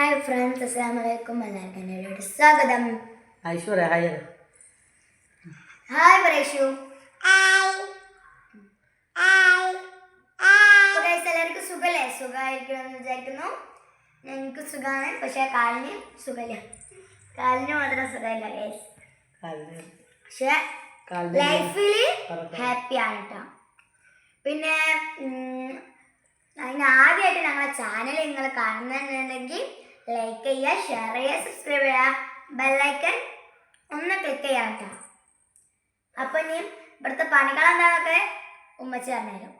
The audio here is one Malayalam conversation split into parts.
ഹായ് ഫ്രണ്ട്സ് അസ്സാം വലൈക്കും എല്ലാവർക്കും എന്റെ വീഡിയോയുടെ സ്വാഗതം. ഐശ്വര്യ ഹായ് ഹായ് പറയൂ എല്ലാവർക്കും സുഖല്ലേ? സുഖമായിരിക്കണമെന്ന് വിചാരിക്കുന്നു. ഞങ്ങൾക്ക് സുഖമാണ് പക്ഷേ കാലിന് സുഖമില്ല. കാലിന് മാത്രം സുഖമില്ല ഗൈസ് പക്ഷേ ലൈഫിൽ ഹാപ്പി ഹാപ്പിയാണ് കേട്ടോ പിന്നെ അതിന് ആദ്യമായിട്ട് ഞങ്ങളെ ചാനൽ നിങ്ങൾ കാണുന്നുണ്ടെങ്കിൽ ലൈക്ക് ചെയ്യുക ഷെയർ ചെയ്യുക സബ്സ്ക്രൈബ് ചെയ്യുക ബെല്ലൈക്കൺ ഒന്ന് ക്ലിക്ക് ചെയ്യാം അപ്പം ഇനി ഇവിടുത്തെ പണികൾ എന്താണെന്നൊക്കെ ഉമ്മച്ചി പറഞ്ഞുതരും.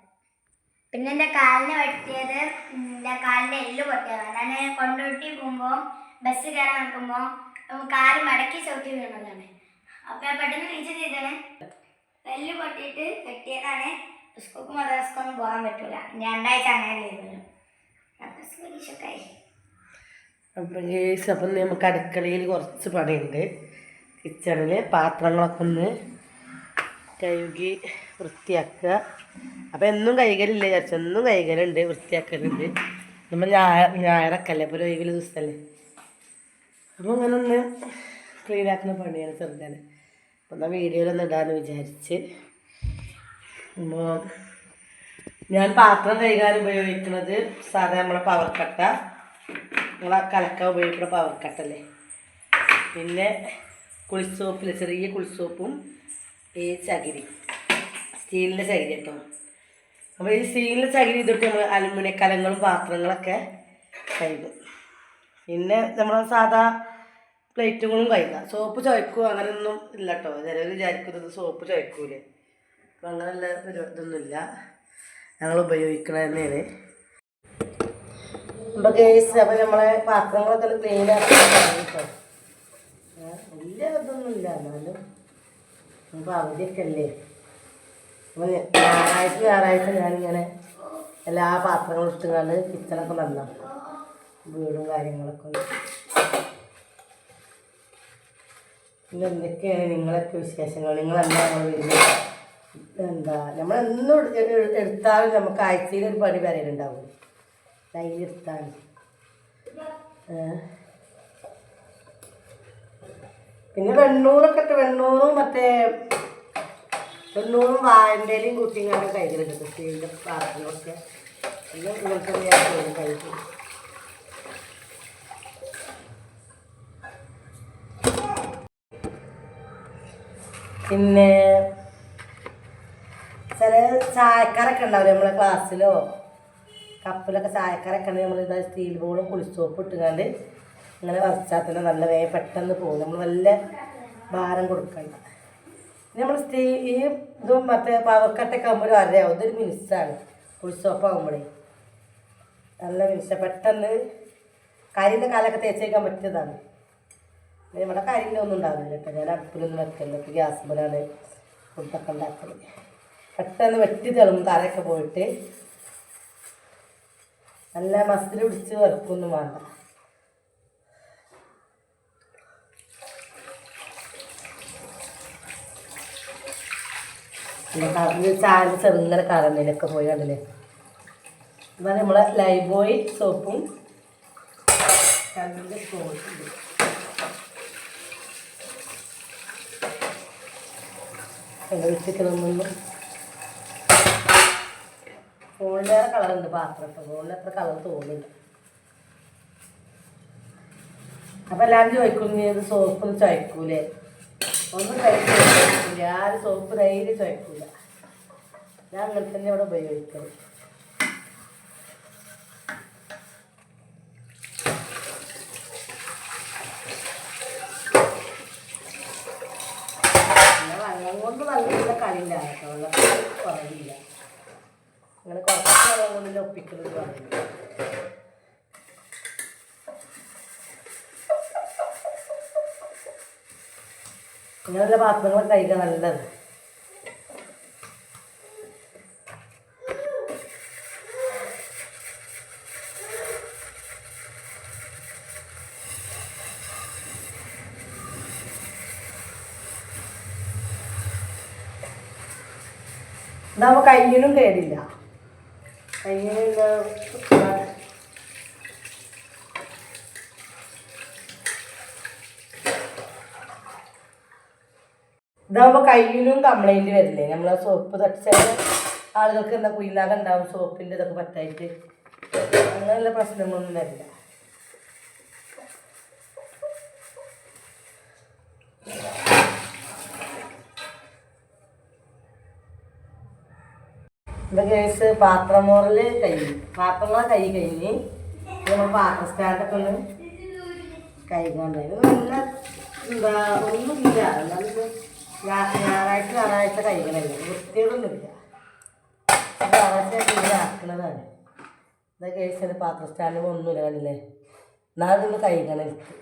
പിന്നെ എന്റെ കാലിന് പറ്റിയത് എന്റെ കാലിന്റെ എല്ല് പൊട്ടിയത് അതാണ് കൊണ്ടോട്ടി പോകുമ്പോൾ ബസ് കയറാൻ നിൽക്കുമ്പോൾ കാൽ മടക്കി ചവിട്ടി വീണതാണ്. അപ്പം ഞാൻ പെട്ടെന്ന് നീച്ച് ചെയ്തതാണ്. എല്ല് പൊട്ടിയിട്ട് കെട്ടിയതാണ് സ്കൂൾക്ക് മദ്രസ്ക്കൊന്നും പോകാൻ പറ്റൂല. രണ്ടാഴ്ച അങ്ങനെ ലീവ് അപ്പം ആയി. അപ്പം ഗേസ് അപ്പം നമുക്ക് അടുക്കളയിൽ കുറച്ച് പണിയുണ്ട്. കിച്ചണിൽ പാത്രങ്ങളൊക്കെ ഒന്ന് കഴുകി വൃത്തിയാക്കുക. അപ്പം എന്നും കൈകലില്ല ചേച്ചി എന്നും കൈകലുണ്ട് വൃത്തിയാക്കലുണ്ട്. നമ്മൾ ഞായർ ഞായറൊക്കല്ലേ ഇപ്പോൾ ഒരു ഒഴിവിൽ ദിവസമല്ലേ അപ്പോൾ അങ്ങനെ ഒന്ന് ക്ലീനാക്കുന്ന പണിയാണ് ചെറുതാണ്. അപ്പം എന്നാൽ വീഡിയോയിലൊന്നും ഇടാമെന്ന് വിചാരിച്ച്. അപ്പോൾ ഞാൻ പാത്രം കഴുകാൻ ഉപയോഗിക്കുന്നത് സാധാരണ നമ്മളെ പവർ കട്ട നമ്മളെ കലക്കാൻ ഉപയോഗിക്കുന്ന പവർ കട്ടല്ലേ പിന്നെ കുളിസോപ്പിൽ ചെറിയ കുളിസോപ്പും ഈ ചകിരി സ്റ്റീലിന്റെ ചകിരി കേട്ടോ. അപ്പോൾ ഈ സ്റ്റീലിന്റെ ചകിരി ഇതൊക്കെ നമ്മൾ അലുമിനിയ കലങ്ങളും പാത്രങ്ങളൊക്കെ കഴുകും. പിന്നെ നമ്മൾ സാധാ പ്ലേറ്റുകളും കഴുകാം. സോപ്പ് ചുവയ്ക്കുക അങ്ങനെയൊന്നും ഇല്ല കേട്ടോ. ചിലർ വിചാരിക്കുന്നത് സോപ്പ് ചുവയ്ക്കൂലേ അപ്പം അങ്ങനെയുള്ള ഇതൊന്നുമില്ല. ഞങ്ങൾ ഉപയോഗിക്കണ തന്നെയാണ്. അപ്പോൾ നമ്മളെ പാത്രങ്ങളൊക്കെ ക്ലീൻ ആക്കാൻ കേട്ടോ വലിയ എന്നാലും ഇപ്പോൾ അവധിയൊക്കെ ഞായറാഴ്ച ഞായറാഴ്ച ഞാനിങ്ങനെ എല്ലാ പാത്രങ്ങളും ഇട്ടുകൊണ്ട് കിച്ചണൊക്കെ വീടും കാര്യങ്ങളൊക്കെ പിന്നെ എന്തൊക്കെയാണ് നിങ്ങളൊക്കെ വിശേഷങ്ങൾ? നിങ്ങളെന്താ വരുന്നത് എന്താ? നമ്മളെന്നും എടു- എടു- എടുത്താലും നമുക്ക് ആഴ്ചയിൽ ഒരു പണി വരലുണ്ടാവും. ഡെയിലി എടുത്താൽ പിന്നെ വെണ്ണൂറൊക്കെ ഇട്ട് വെണ്ണൂറും മറ്റേ വെണ്ണൂറും വാഴന്റെലും കുട്ടിങ്ങാണ്ട് കൈകളുണ്ട് സ്റ്റീലിന്റെ പാത്രങ്ങളൊക്കെ പിന്നെ ഇങ്ങനത്തെ കഴിക്കും പിന്നെ ചില ചായക്കാരൊക്കെ ഉണ്ടാവില്ലേ നമ്മളെ ക്ലാസ്സിലോ കപ്പിലൊക്കെ ചായക്കാരൊക്കെ ഉണ്ടെങ്കിൽ നമ്മൾ ഇതാ സ്റ്റീൽ ബോളും കുളിച്ചോപ്പ് ഇട്ടുകൊണ്ട് ഇങ്ങനെ വറച്ചാൽ തന്നെ നല്ല വേഗം പെട്ടെന്ന് പോകും. നമ്മൾ നല്ല ഭാരം കൊടുക്കണ്ട നമ്മൾ സ്റ്റീ ഈ ഇതും മറ്റേ പവർക്കട്ടൊക്കെ ആകുമ്പോൾ അറിയാവും ഇതൊരു മിനിസാണ് കുളിച്ചോപ്പാകുമ്പോഴേ നല്ല മിനിസ പെട്ടെന്ന് കരിന്റെ കാലൊക്കെ തേച്ച് വയ്ക്കാൻ പറ്റിയതാണ് ഇവിടെ കരിന്റെ ഒന്നും ഉണ്ടാവില്ല കേട്ടോ. ഞാൻ അടുപ്പിലൊന്നും വെക്കല്ല ഗ്യാസ് മുലാണ്. ഫുഡൊക്കെ ഉണ്ടാക്കുന്നത് പെട്ടെന്ന് വെട്ടി തെളും. കരയൊക്കെ പോയിട്ട് നല്ല മസിൽ പിടിച്ച് വെറുക്കൊന്നും വേണ്ട. കറന്ന് ചാൽ ചെറുങ്ങനെ കറന്നിലൊക്കെ പോയി കണ്ടില്ലേ? ഇതാണ് നമ്മളെ ലൈവ് ബോയ് സോപ്പും സോപ്പും വെച്ചിട്ട് വെച്ചിട്ടൊന്നും ഫോണിലേറെ കളറുണ്ട് പാത്രം. അതുകൊണ്ട് എത്ര കളർ തോന്നുന്നുണ്ട് അപ്പം എല്ലാവരും ചോദിക്കും നീ അത് സോപ്പൊന്നും ചോദിക്കൂലേ ഒന്നും കഴിക്കില്ല ആരും സോപ്പ് ധൈര്യം ചോദിക്കൂല ഞാൻ അങ്ങനെ തന്നെ ഇവിടെ ഉപയോഗിക്കുന്നത് പിന്നെ വെള്ളം കൊണ്ട് നല്ല കളിയില്ല കേട്ടോ വെള്ളത്തിൽ കുറവില്ല അങ്ങനെ കുറച്ച് ഒപ്പിക്കുന്നത് പറയില്ല ഇങ്ങനെയുള്ള പാത്രങ്ങൾ കഴിക്കാൻ നല്ലത് ഇതാകുമ്പോൾ കയ്യിനും കേടില്ല. ഇതാകുമ്പോൾ കയ്യിലും കംപ്ലൈന്റ് വരില്ലേ നമ്മളെ സോപ്പ് തച്ചാൽ ആളുകൾക്ക് എന്താ കുയിലാകെ ഉണ്ടാവും സോപ്പിന്റെ ഇതൊക്കെ പറ്റായിട്ട്. അങ്ങനെയുള്ള പ്രശ്നങ്ങളൊന്നും വരില്ല. ഗേസ് പാത്രം മോറൽ കഴിഞ്ഞു. പാത്രങ്ങളെ കൈ കഴിഞ്ഞ് നമ്മൾ പാത്ര സ്റ്റാൻഡൊക്കെ ഒന്ന് കൈകൊണ്ടായി നല്ല എന്താ ഒന്നുമില്ല. എന്നാലും ഞായറാഴ്ച ഞായറാഴ്ച കൈകളല്ല വൃത്തിയോടൊന്നുമില്ല ഞായറാഴ്ച ആക്കണതാണ് എന്താ കേസിന് പാത്ര സ്റ്റാൻഡിൽ ഒന്നുമില്ല കണ്ടില്ലേ? എന്നാലും ഒന്ന് കഴിക്കണം എനിക്ക്.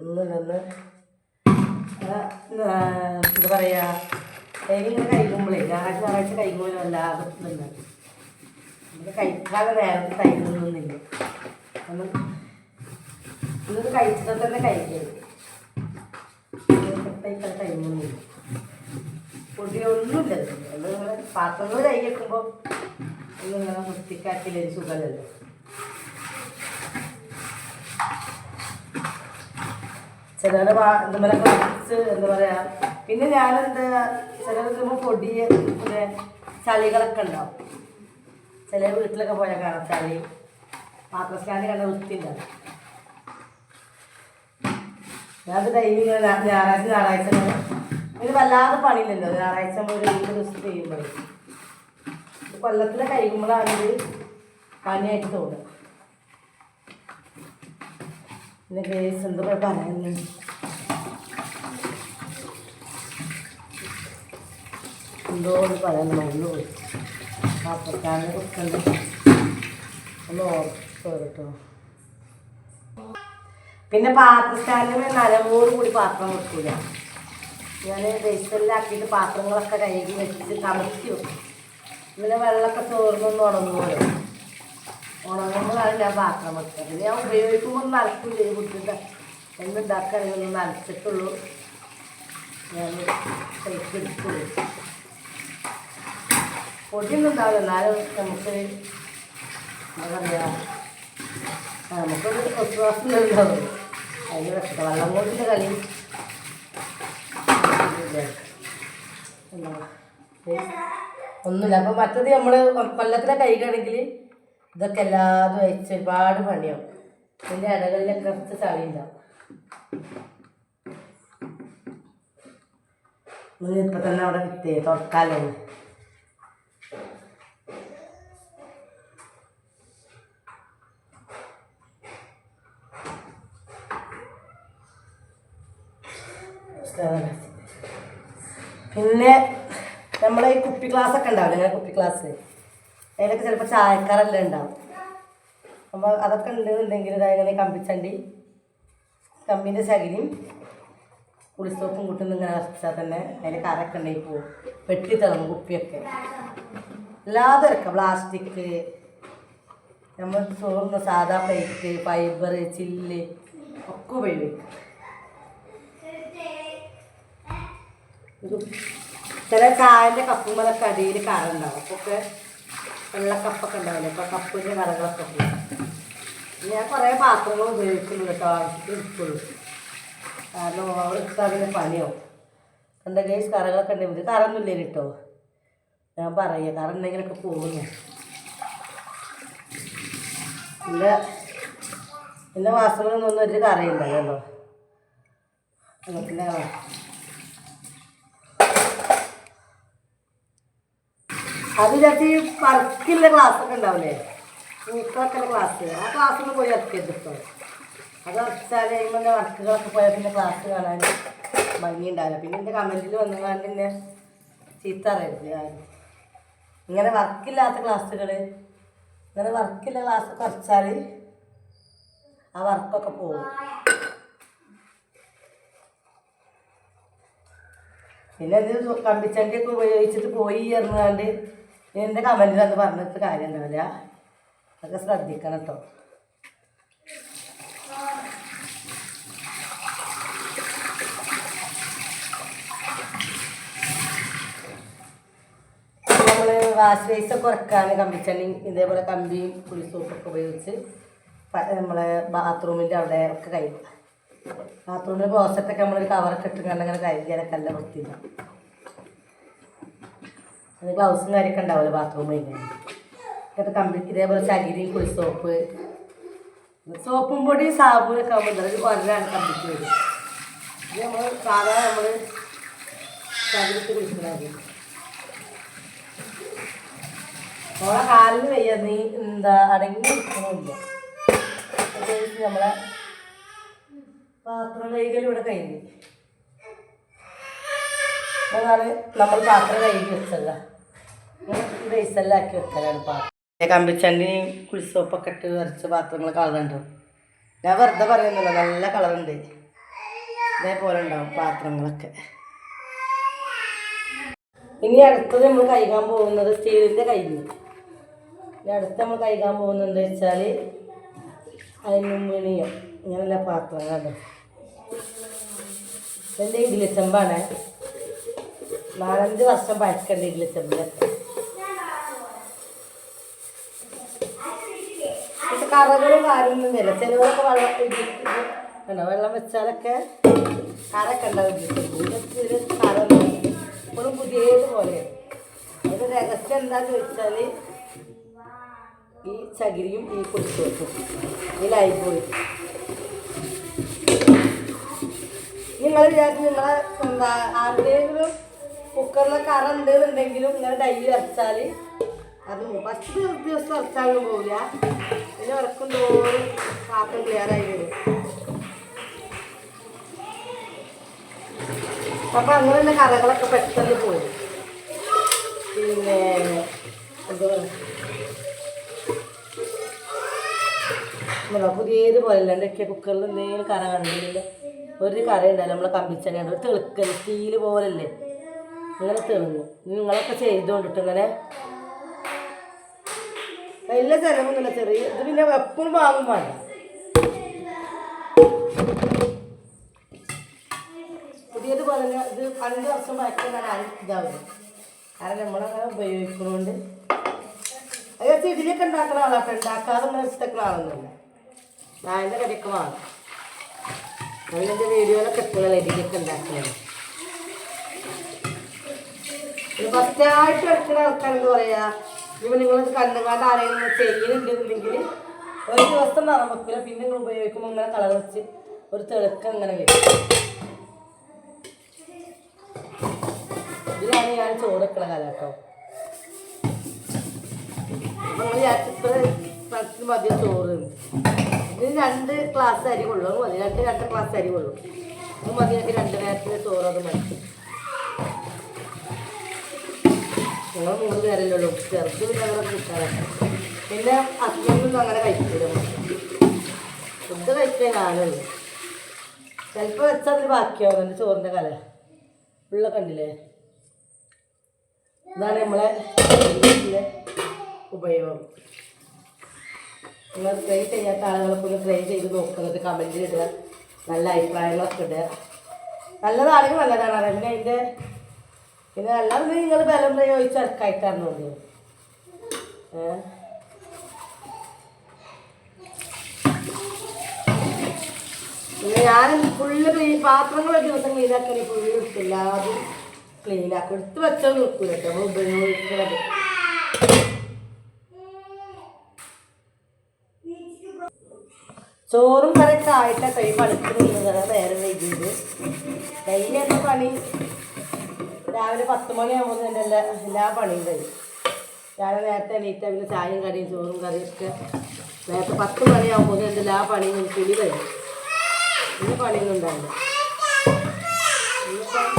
ഒന്നുമില്ലെന്ന് എന്താ പറയുക കഴിക്കുമ്പോഴേ ഞായറാഴ്ച ഞായറാഴ്ച കഴിക്കുമ്പോൾ വല്ലാതെ ഇതുണ്ടാവും നമുക്ക് കഴിക്കാതെ നേരത്തെ കഴിക്കുന്നൊന്നുമില്ല ഒന്ന് ഇന്നത് കഴിച്ചിട്ട് തന്നെ കഴിക്കരുത്. കഴിക്കാൻ കഴിയുന്നില്ല പൊടിയൊന്നുമില്ല. നിങ്ങളെ പാത്രങ്ങൾ കൈ വെക്കുമ്പോൾ ഒന്ന് ഇങ്ങനെ വൃത്തിക്കാക്കില്ല സുഖമല്ലല്ലോ. ചിലരെ ഇതുമലൊക്കെ മിക്സ് എന്താ പറയാ. പിന്നെ ഞാനെന്താ ചിലർ നമ്മൾ പൊടി പിന്നെ ചളികളൊക്കെ ഉണ്ടാവും. ചില വീട്ടിലൊക്കെ പോയാൽ കാണാം ചളി. പാത്ര കണ്ട വൃത്തി വൃത്തിണ്ടാവും ഞാനത് ഡെയിലി ഞായറാഴ്ച ഞായറാഴ്ച ഇത് വല്ലാതെ പണിയില്ലല്ലോ. ഞായറാഴ്ച നമ്മൾ ഒരു രണ്ട് ദിവസം ചെയ്യുമ്പോഴേ ഇത് കൊല്ലത്തിലെ കഴിയുമ്പോഴാണ് ഇത് പനിയായിട്ട് തോന്നുക. പിന്നെ കേസ് എന്താ പറയുന്നത് എന്തോ ഒന്ന് പറയാൻ മറന്നു പോയി പാത്രക്കാരനെ പിന്നെ പാത്രസ്റ്റാൻഡിന് നനവോട് കൂടി പാത്രം വെക്കൂല. ഞാൻ വേസ്റ്റെല്ലാക്കിയിട്ട് പാത്രങ്ങളൊക്കെ കഴുകി വെച്ച് തണുത്തി വെക്കും. പിന്നെ വെള്ളമൊക്കെ ചോർന്നൊന്ന് ഉണങ്ങുമല്ലോ ഉണങ്ങുമ്പോഴാണ് ഞാൻ പാത്രം വെക്കുക. പിന്നെ ഞാൻ ഉപയോഗിക്കുമ്പോൾ നനക്കില്ല ബുദ്ധിമുട്ട് എന്തുണ്ടാക്കുകയാണെങ്കിൽ ഒന്ന് നനച്ചിട്ടുള്ളൂ ഞാൻ കൈക്ക് പൊടിയൊന്നും ഉണ്ടാവില്ല. എന്നാലും നമുക്ക് എന്താ പറയുക നമുക്കൊരു വിശ്വാസം ഉണ്ടാവും അതിന് രക്ഷ വെള്ളം കൊണ്ടിന്റെ കളി? ഒന്നുമില്ല. അപ്പം മറ്റത് നമ്മൾ കൊല്ലത്തിലെ കഴിക്കുകയാണെങ്കിൽ ഇതൊക്കെ എല്ലാതും അയച്ച് ഒരുപാട് പണിയാവും. ഇതിന്റെ ഇടകളിലൊക്കെ കുറച്ച് ചളിയുണ്ടാവും ഇപ്പം തന്നെ അവിടെ കിട്ടിയേ തുറക്കാലോ പിന്നെ നമ്മളെ ഈ കുപ്പി ഗ്ലാസ് ഒക്കെ ഉണ്ടാവില്ല? അങ്ങനെ കുപ്പി ക്ലാസ് അതിലൊക്കെ ചിലപ്പോൾ ചായക്കാരെല്ലാം ഉണ്ടാവും. അപ്പോൾ അതൊക്കെ ഉണ്ടെന്നുണ്ടെങ്കിൽ ഇങ്ങനെ കമ്പിച്ചണ്ടി കമ്പിന്റെ ശകലിയും പുളിസോപ്പും കൂട്ടുന്ന ഇങ്ങനെ അരച്ചാൽ തന്നെ അതിന്റെ കറൊക്കെ ഉണ്ടെങ്കിൽ പോവും. വെട്ടി തിളങ്ങും കുപ്പിയൊക്കെ. അല്ലാതെ ഇറക്കാം. പ്ലാസ്റ്റിക് നമ്മൾ ചോറുന്ന സാധാ പ്ലേറ്റ് ഫൈബർ ചില്ല് ഒക്കെ ഉപയോഗിക്കാം. ചില ചായന്റെ കപ്പുമ്പോഴൊക്കെ അടിയിൽ കറുണ്ടാവും. അപ്പോൾ ഒക്കെ വെള്ളക്കപ്പൊക്കെ ഉണ്ടാവില്ല? അപ്പൊ കപ്പിന്റെ കറകളൊക്കെ ഞാൻ കുറേ പാത്രങ്ങൾ ഉപയോഗിക്കുന്നുണ്ട് കേട്ടോ. എടുക്കുള്ളൂ. കാരണം എടുത്താൽ പിന്നെ പണിയാവും. കേസ് കറകളൊക്കെ ഉണ്ടെങ്കിൽ ഇത് കറൊന്നുമില്ല കേട്ടോ ഞാൻ പറയ. കറന്നെങ്കിലൊക്കെ പോകുന്നു എന്റെ എന്റെ വാസനൊന്നും ഒരു കറയുണ്ടല്ലോ അങ്ങനത്തെ അതിലൊക്കെ ഈ വർക്കുള്ള ക്ലാസ് ഒക്കെ ഉണ്ടാവില്ലേ പൂക്കളൊക്കെ ക്ലാസ് ആ ക്ലാസ്സിൽ പോയി ഇറക്കിയത് ഇപ്പോൾ അത് ഇറച്ചാൽ കഴിയുമ്പോൾ വർക്കുകളൊക്കെ പോയാൽ പിന്നെ ക്ലാസ് കാണാൻ ഭംഗിയുണ്ടാവില്ല പിന്നെ എന്റെ കമന്റിൽ വന്നുകൊണ്ട് എന്നെ ചീത്ത അറിയരുത് ആരും ഇങ്ങനെ വർക്കില്ലാത്ത ക്ലാസ്സുകൾ ഇങ്ങനെ വർക്കില്ല ക്ലാസ് കുറച്ചാൽ ആ വർക്കൊക്കെ പോകും പിന്നെ ഇത് കമ്പിച്ചണ്ടിയൊക്കെ ഉപയോഗിച്ചിട്ട് പോയി എറിഞ്ഞാണ്ട് എന്റെ കമന്റിൽ അത് പറഞ്ഞിട്ട് കാര്യം ഉണ്ടാവില്ല അതൊക്കെ ശ്രദ്ധിക്കണം കേട്ടോ നമ്മൾ വാഷ് ബേസൊക്കെ ഉറക്കാൻ കമ്പിച്ചണ്ടി ഇതേപോലെ കമ്പിയും പുളിസോപ്പൊക്കെ ഉപയോഗിച്ച് നമ്മളെ ബാത്റൂമിന്റെ അവിടെ ഒക്കെ കഴിയും ബാത്റൂമിൽ ക്ലോസറ്റൊക്കെ നമ്മളൊരു കവറൊക്കെ ഇട്ടുകൊണ്ട് അങ്ങനെ കഴുകിയാലൊക്കെ നല്ല വൃത്തിയില്ല അത് ഗ്ലൗസും കാര്യമൊക്കെ ഉണ്ടാവുമല്ലോ ബാത്റൂം കഴിഞ്ഞാൽ ഇതൊക്കെ കമ്പ്ലീറ്റ് ഇതേപോലെ ശരീരം കുളി സോപ്പ് സോപ്പും പൊടി സാബൂനൊക്കെ ആകുമ്പോൾ ഒരു ഒരാണ് കമ്പ്ലീറ്റ് വരും ഇത് നമ്മൾ സാധാരണ നമ്മൾ ശരീരത്തിൽ കുളിക്കുന്നത് നമ്മളെ കാലിന് വയ്യ നീ എന്താ അടങ്ങി പ്രത്യേകിച്ച് നമ്മളെ പാത്രം കൈകൽ ഇവിടെ കഴിഞ്ഞു. അതാണ് നമ്മൾ പാത്രം കഴുകി വെച്ചല്ല കമ്പിച്ചണ്ടി കുളിസോപ്പൊക്കെ ഇട്ട് വരച്ച പാത്രങ്ങൾ കളറുണ്ട്. ഞാൻ വെറുതെ പറയുന്നില്ല നല്ല കളറുണ്ട്. ഇതേപോലെ ഉണ്ടാവും പാത്രങ്ങളൊക്കെ. ഇനി അടുത്തത് നമ്മൾ കഴുകാൻ പോകുന്നത് സ്റ്റീലിന്റെ കൈ ഇനി അടുത്ത് നമ്മൾ കഴുകാൻ പോകുന്നത് വെച്ചാൽ അലുമിനിയം ഇങ്ങനെയുള്ള പാത്രങ്ങളാണ്. എന്റെ ഇഡ്ലിച്ചെമ്പാണ് നാലഞ്ച് വർഷം പഴക്കണ്ട ഇഡ്ലിച്ചമ്പിലൊക്കെ പക്ഷെ കറകളും കാര്യമൊന്നും വരില്ല ചിലവരൊക്കെ വെള്ളം ഇഡ്ലി കണ്ടോ? വെള്ളം വെച്ചാലൊക്കെ കറൊക്കെ ഉണ്ടാവും ഇതൊക്കെ ഒരു കറ ഇപ്പോഴും പുതിയതുപോലെയാണ് അതിന്റെ രഹസ്യം എന്താന്ന് വെച്ചാൽ ഈ ചകിരിയും ഈ കുടിച്ചുവെപ്പും ഈ ലൈബോയി നിങ്ങൾ വിചാരിച്ച് നിങ്ങളെ എന്താ ആരുടെയെങ്കിലും കുക്കറിലെ കറ ഉണ്ടെന്നുണ്ടെങ്കിലും നിങ്ങൾ ഡൈലി വരച്ചാൽ അത് ഫസ്റ്റ് ദിവസം വരച്ചാലും പോവില്ല. പിന്നെ ഇറക്കും തോറും പാത്രം ക്ലിയർ ആയി വരും. അപ്പം തന്നെ കറകളൊക്കെ പെട്ടെന്ന് പോയി. പിന്നെ എന്താ പുതിയത് പോലെ അല്ലാണ്ടൊക്കെ കുക്കറിൽ എന്തെങ്കിലും കറ കണ്ടില്ല ഒരു കറ ഉണ്ടാവില്ല നമ്മളെ കമ്പിച്ചനെയാണ് ഒരു തെളുക്കൽ സ്റ്റീൽ പോലല്ലേ? ഇങ്ങനെ തെളിഞ്ഞു. നിങ്ങളൊക്കെ ചെയ്തുകൊണ്ടിട്ട് ഇങ്ങനെ വലിയ ചിലവൊന്നുമില്ല ചെറിയ ഇത് പിന്നെ എപ്പോഴും വാങ്ങും വേണ്ട. പുതിയത് പോലെ തന്നെ ഇത് പണ്ട് വർഷം പഴക്കുന്നതാണ് ആരും ഇതാവുന്നത് കാരണം നമ്മളങ്ങനെ ഉപയോഗിക്കുന്നതുകൊണ്ട് അതൊക്കെ ഇതിലൊക്കെ ഉണ്ടാക്കുന്ന ആളാട്ടോ ഉണ്ടാക്കാതെ നമ്മൾ ഇഷ്ടക്കുന്ന ആളൊന്നുമില്ല. നായന്റെ കടിയൊക്കെ വാങ്ങും. അതിന്റെ വീഡിയോയിലൊക്കെ എപ്പോഴും ഇതിലൊക്കെ ഉണ്ടാക്കുന്നത് ഫസ്റ്റായിട്ട് എടുക്കുന്ന ആൾക്കാർ എന്താ പറയാ? ഇപ്പം നിങ്ങൾ കണ്ണുകാണ്ട് ആരെങ്കിലും ചെയ്യുന്നുണ്ടെന്നുണ്ടെങ്കിൽ ഒരു ദിവസം നിറം വെക്കില്ല പിന്നെ നിങ്ങൾ ഉപയോഗിക്കുമ്പോൾ ഇങ്ങനെ കളർ വെച്ച് ഒരു തിളക്കം ഇങ്ങനെ വരും. ഇതിലാണ് ഞാൻ ചോറ് കാലം കേട്ടോ. മതി ചോറ്. ഇതിന് രണ്ട് ക്ലാസ് അരി കൊള്ളു മതി. രണ്ട് രണ്ട് ഗ്ലാസ് അരി കൊള്ളു മതി. രണ്ട് നേരത്തിന് ചോറ് അത് മതി ഞങ്ങൾ മൂന്ന് പേരല്ലേ ഉള്ളൂ ചെറുത് പിന്നെ അങ്ങനെ കിട്ടാറൊക്കെ പിന്നെ അച്ഛനൊന്നും അങ്ങനെ കഴിക്കില്ല ഫുഡ് കഴിക്കാൻ ഞാനുള്ളൂ ചിലപ്പോൾ വെച്ചാൽ അതിന് ബാക്കിയാവുന്നുണ്ട് ചോറിന്റെ കല. ഉള്ള കണ്ടില്ലേ? ഇതാണ് നമ്മളെ ഉപയോഗം. നിങ്ങൾ ട്രൈ ചെയ്യാത്ത ആളുകളൊക്കെ ഒന്ന് ട്രൈ ചെയ്ത് നോക്കുന്നത് കമന്റിൽ ഇടുക. നല്ല അഭിപ്രായങ്ങളൊക്കെ ഇടുക. നല്ലതാണെങ്കിൽ നല്ലതാണ്. അറിയാം പിന്നെ അതിന്റെ പിന്നെ അല്ലാതെ നിങ്ങൾ ബലം പ്രയോഗിച്ച് ഇറക്കായിട്ടാണ് തോന്നിയത് ഏഹ് പിന്നെ ഞാൻ ഫുള്ള് ക്ലീൻ പാത്രങ്ങൾ ദിവസം ക്ലീനാക്കാൻ ഫുള്ള് എടുത്തില്ല അത് ക്ലീനാക്കും എടുത്ത് വെച്ചാൽ നിൽക്കൂല കേട്ടോ. ഉപയോഗിക്കുന്നത് ചോറും കറിയൊക്കെ ആയിട്ട് കൈ പണിക്ക് നിന്നത് നേരം വൈകിയത്. ഡെയിലി പണി രാവിലെ പത്ത് മണിയാകുമ്പോൾ എന്റെ എല്ലാ എല്ലാ പണിയും കഴിയും. രാവിലെ നേരത്തെ എണീറ്റാൽ പിന്നെ ചായയും കറിയും ചോറും കറിയും ഒക്കെ നേരത്തെ പത്ത് മണിയാകുമ്പോൾ ആ പണിയും കുളി വരും. ഇന്ന് പണിയൊന്നും ഉണ്ടാവില്ല ഇന്നിപ്പം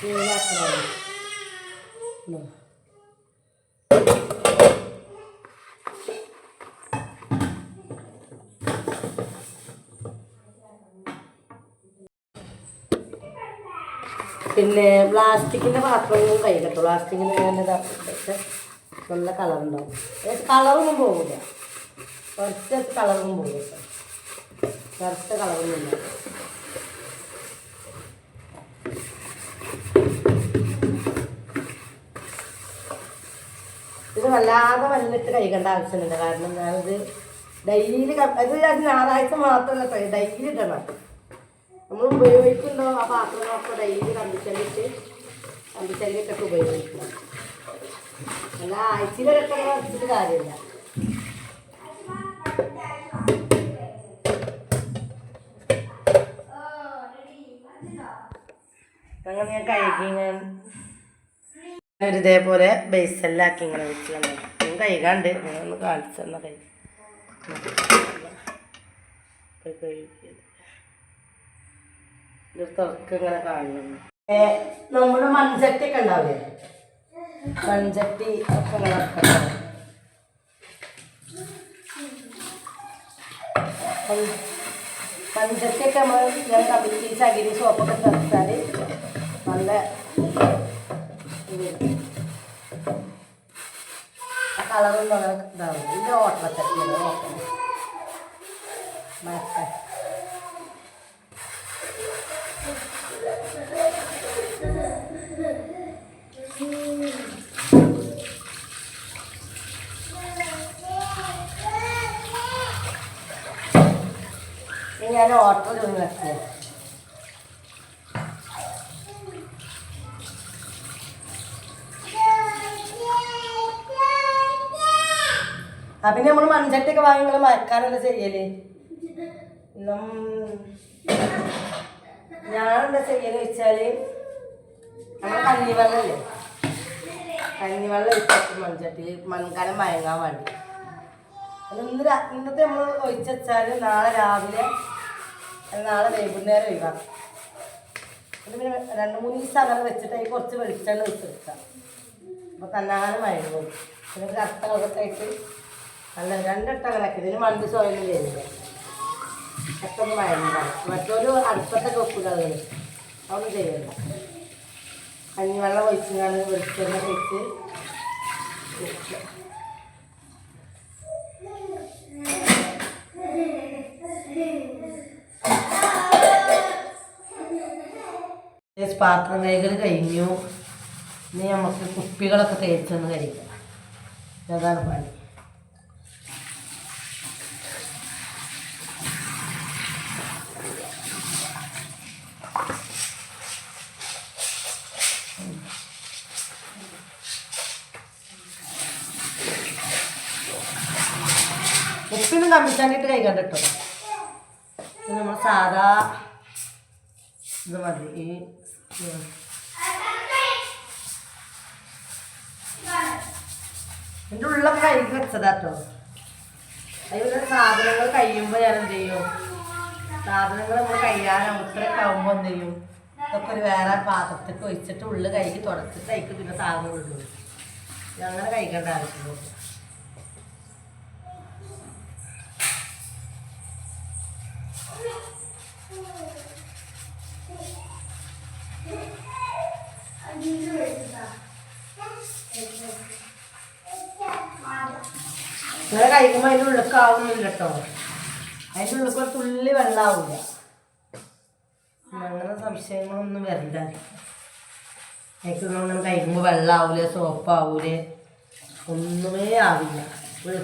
ക്ലീനാക്കണമല്ലോ പിന്നെ പ്ലാസ്റ്റിക്കിന്റെ പാത്രങ്ങളും കൈകട്ടോ പ്ലാസ്റ്റിക്കിന്റെ തന്നെ ഇതാക്കിയിട്ട് നല്ല കളറുണ്ടാവും. കളറൊന്നും പോകില്ല കുറച്ച് കളറൊന്നും പോകില്ല കറുത്ത കളറൊന്നും ഇല്ല. ഇത് വല്ലാതെ വല്ലിട്ട് കഴിക്കേണ്ട ആവശ്യമില്ല. കാരണം ഞാനിത് ഡെയിലി അത് ഞായറാഴ്ച മാത്രമല്ല ഡെയിലി ഇടണം. നമ്മൾ ഉപയോഗിക്കുന്നുണ്ടോ? ആ പാത്രങ്ങളൊക്കെ ഡെയിലി കമ്പിച്ചല്ലിട്ട് കമ്പിച്ചല്ലിട്ടൊക്കെ ഉപയോഗിക്കണം. അല്ല ആഴ്ചയിലൊക്കെ വെച്ചിട്ട് കാര്യമില്ല. അങ്ങനെ ഞാൻ കഴുകി ഇതേപോലെ ബേസെല്ലാക്കി ഇങ്ങനെ വെച്ച് തന്നെ ഞാൻ കഴുകാണ്ട് ഞാൻ ഒന്ന് കാണിച്ചു തന്ന കൈ ഇപ്പൊ കഴുകിയത്. ഇത് തുറക്ക് ഇങ്ങനെ കാണുന്നുണ്ട്. നമ്മുടെ മൺചട്ടി ഒക്കെ ഉണ്ടാവില്ലേ? മൺചട്ടി ഒക്കെ ഇങ്ങനെ മൺചട്ടി ഒക്കെ നമ്മൾ ഞാൻ കമ്പിച്ച് ചകിരി സോപ്പൊക്കെ ചേർത്താൽ നല്ല കളറും അങ്ങനെ ഇതാവും ഇത് ഓട്ടച്ചട്ടിയാണ് ഓട്ടം. മരത്തെ ഞാൻ ഓട്ടോ വെക്കാം. ആ പിന്നെ നമ്മൾ മൺചട്ടിയൊക്കെ വാങ്ങി നിങ്ങൾ മരക്കാനെന്താ ചെയ്യൽ? ഞാനെന്താ ചെയ്യൽ വെച്ചാൽ നമ്മൾ കഞ്ഞിവെള്ളല്ലേ? കഞ്ഞിവെള്ളം ഒഴിച്ചു മൺചട്ടിയിൽ മൺകാലം മയങ്ങാൻ വേണ്ടി. ഇന്ന് ഇന്നത്തെ നമ്മൾ ഒഴിച്ച് വെച്ചാൽ നാളെ രാവിലെ നാളെ വൈകുന്നേരം ഒഴിവാക്കാം അത് പിന്നെ രണ്ട് മൂന്ന് ദിവസം അങ്ങനെ വെച്ചിട്ട് അതിൽ കുറച്ച് വെളിച്ചെണ്ണ വെച്ച് വെക്കാം അപ്പോൾ തന്നാലെ മയങ്ങും പിന്നെ കറുത്തകളൊക്കെ ആയിട്ട് നല്ല രണ്ടിട്ട് ആക്കി ഇതിന് മണ്ട് സോയിൽ വരുന്നത് പെട്ടെന്ന് മഴ മറ്റൊരു അടുപ്പത്തൊക്കെ അതുകൾ അതൊന്നും ചെയ്യണ്ട കഞ്ഞിവെള്ളം ഒഴിച്ചാണ് വെളിച്ചെണ്ണ വെച്ച് വെക്കുക. പാത്രം കൈകൾ കഴിഞ്ഞു. ഇനി നമുക്ക് കുപ്പികളൊക്കെ തേച്ചൊന്ന് കഴിക്കാം അതാണ് പണി. ഉപ്പിനും കമ്പിച്ചാണ്ടിട്ട് കഴിക്കണ്ട ഇത് നമ്മൾ സാധാ ഇത് മതി. ഈ. എന്റെ ഉള്ളൊക്കെ കഴുകി വെച്ചതാട്ടോ അതിലുള്ള സാധനങ്ങൾ കഴിയുമ്പോൾ ഞാൻ എന്ത് ചെയ്യും? സാധനങ്ങൾ നമ്മൾ കഴിയാനാവും ഇത്രയൊക്കെ ആകുമ്പോൾ എന്ത് ചെയ്യും? ഇതൊക്കെ ഒരു വേറെ പാത്രത്തേക്ക് ഒഴിച്ചിട്ട് ഉള്ളിൽ കൈക്ക് തുടച്ചിട്ട് അതിക്ക് പിന്നെ സാധനം ഇടും. അങ്ങനെ കഴിക്കേണ്ട ആവശ്യമില്ല ഇങ്ങനെ കഴിക്കുമ്പോൾ അതിന്റെ ഉള്ളക്കാവുന്നില്ല കേട്ടോ അതിന്റെ ഉള്ളിൽ ഒരു തുള്ളി വെള്ളമാവില്ല അങ്ങനെ സംശയങ്ങളൊന്നും വരണ്ട കഴിക്കുന്നൊന്നും കഴിക്കുമ്പോൾ വെള്ളമാവൂലേ സോപ്പാവൂലേ ഒന്നുമേ ആവില്ല ഒരു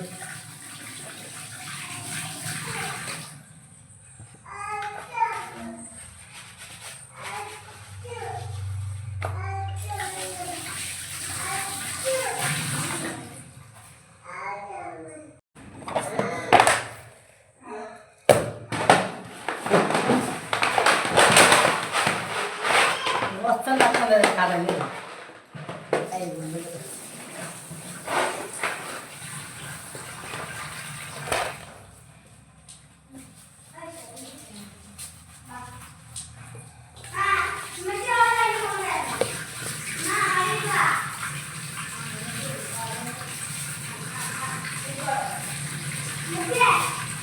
കുറച്ചുണ്ടാക്കുന്നത് കടലിൽ അതിന്റെ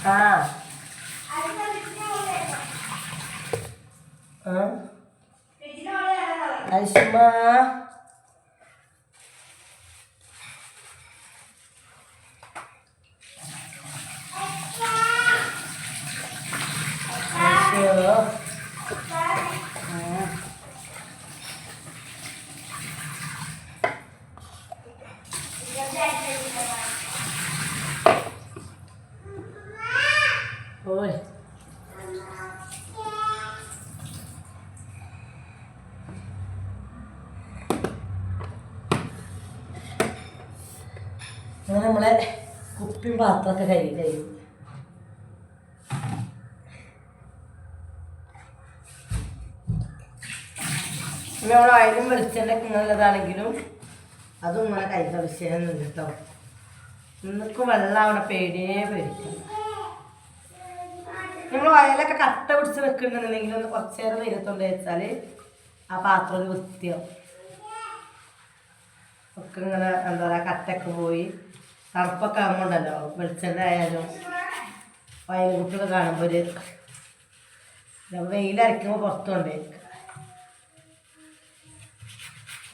ആ ആ ഐഷുമ ഐഷു. ആ. അങ്ങനെ നമ്മളെ കുപ്പിയും പാത്രമൊക്കെ കഴുകി. കഴിയും നമ്മൾ വെളിച്ചെണ്ണയൊക്കെ നല്ലതാണെങ്കിലും അതും ഇങ്ങനെ കഴിച്ച വിഷയമൊന്നും കേട്ടോ നിങ്ങൾക്ക് വെള്ളം അവിടെ പേടിയേ പേടിക്കും നമ്മൾ വയലൊക്കെ കട്ട പിടിച്ച് വെക്കുന്നുണ്ടെന്നുണ്ടെങ്കിൽ ഒന്ന് കുറച്ച് നേരം വെച്ചാൽ ആ പാത്രം ഒരു വൃത്തിയാവും. ഒക്കെ ഇങ്ങനെ എന്താ പറയുക കട്ടൊക്കെ പോയി. തണുപ്പൊക്കെ ആകുമ്പോണ്ടല്ലോ വെളിച്ചെണ്ണ ആയാലും വയലുകുട്ടിയൊക്കെ കാണുമ്പോൾ ഒരു വെയിലരയ്ക്കുമ്പോൾ പുറത്തുണ്ട്.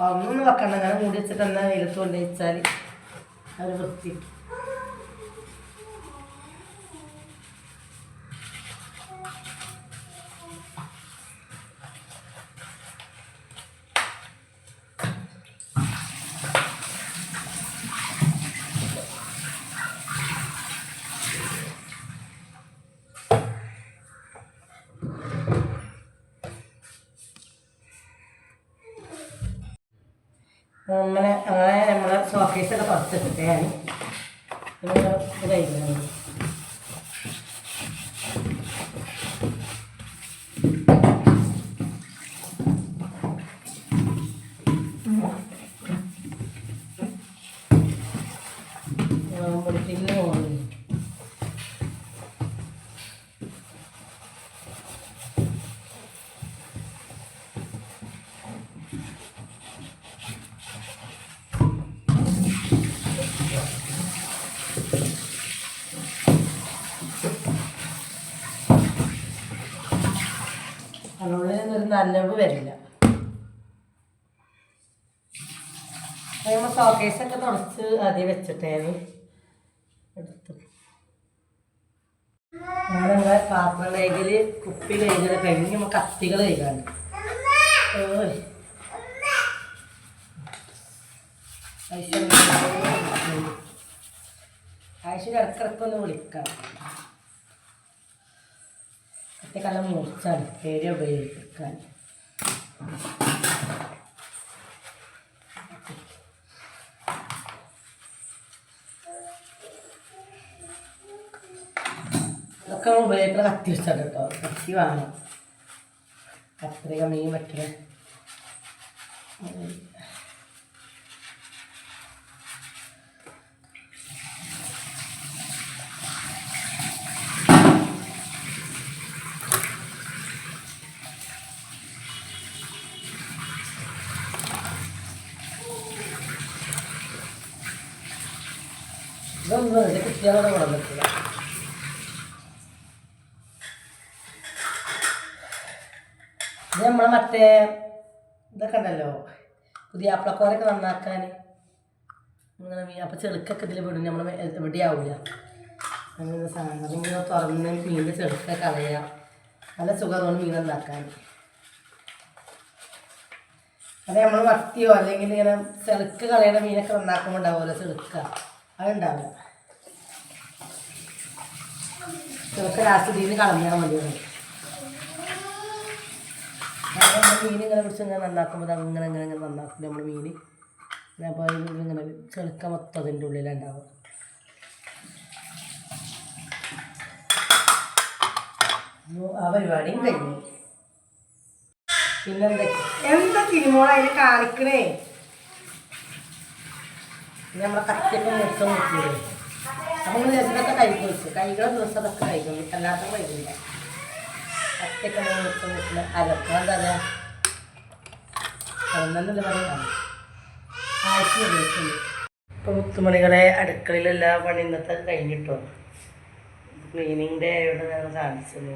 അന്നൊന്നും വെക്കണ്ട അങ്ങനെ മൂടി വെച്ചിട്ട് എന്നാ വെയിലത്ത് കൊണ്ടുവച്ചാൽ അത് വൃത്തി നല്ലവ് വരില്ല. നമ്മൾ ഷോക്കേസൊക്കെ തുടച്ച് ആദ്യം വെച്ചിട്ടേന് നമ്മളെ പാത്രം കൈകൽ കുപ്പി കൈകൽ കഴിഞ്ഞ് നമ്മൾ കത്തികൾ കൈകാണ് ഓയ് ഇറക്കിറക്കൊന്ന് വിളിക്കാം കത്തിക്കെല്ലാം മുറിച്ചാണ് പേര് ഉപയോഗിക്കാൻ. ഇതൊക്കെ ഉപയോഗിക്കുന്ന കത്തി വെച്ചാണ് കേട്ടോ. കത്തി വാങ്ങണം കത്രിക മീൻ വെക്കണ ഇതൊന്നും മറ്റേ ഇതൊക്കെ ഉണ്ടല്ലോ പുതിയ ആപ്പിളക്കോരൊക്കെ നന്നാക്കാൻ അങ്ങനെ അപ്പം ചെളുക്കൊക്കെ ഇതിൽ വിടും നമ്മൾ എവിടെയാവില്ല അങ്ങനെ സാധനം. ഇങ്ങനെ തുറന്ന് മീനിന്റെ ചെളുക്കൊക്കെ കളയുക നല്ല സുഖമാണ് മീൻ നന്നാക്കാൻ. അതെ നമ്മൾ വത്തിയോ അല്ലെങ്കിൽ ഇങ്ങനെ ചെളുക്ക് കളയണ മീനൊക്കെ നന്നാക്കുമ്പോൾ ഉണ്ടാവുമല്ലോ ചെളുക്ക. അതുണ്ടാവില്ല. ചെളുക്ക് ലാസ്റ്റ് മീൻ കളഞ്ഞാൽ മതിയാണ് മീൻ ഇങ്ങനെ പിടിച്ച് ഇങ്ങനെ നന്നാക്കുമ്പോൾ അങ്ങനെ ഇങ്ങനെ ഇങ്ങനെ നന്നാക്കും. നമ്മൾ മീൻ. അപ്പോൾ ഇങ്ങനെ ചെളുക്ക മൊത്തം അതിന്റെ ഉള്ളിലുണ്ടാവും അപ്പോൾ ആ പരിപാടിയും കഴിഞ്ഞു. പിന്നെന്താ എന്താ തിരുമോള അതിന് കാണിക്കണേ? നമ്മളെ മുറിച്ച മുറിക്കൂടെ അപ്പോൾ നമ്മൾ ദിവസമൊക്കെ കഴിക്കും വെച്ചു കൈകളെ ദിവസം കഴിക്കും അല്ലാത്ത കഴിക്കില്ല കത്തിയൊക്കെ മുറിച്ച മുറിക്കുന്ന അതൊക്കെ എന്താ ഒന്നല്ലേ പറയാം? ആഴ്ച മുത്തുമണികളെ അടുക്കളയിലെല്ലാ പണി ഇന്നത്തെ കഴിഞ്ഞിട്ടോ? ക്ലീനിങ് ഡേ ആയതുകൊണ്ട് ഞാൻ കാണിച്ചത്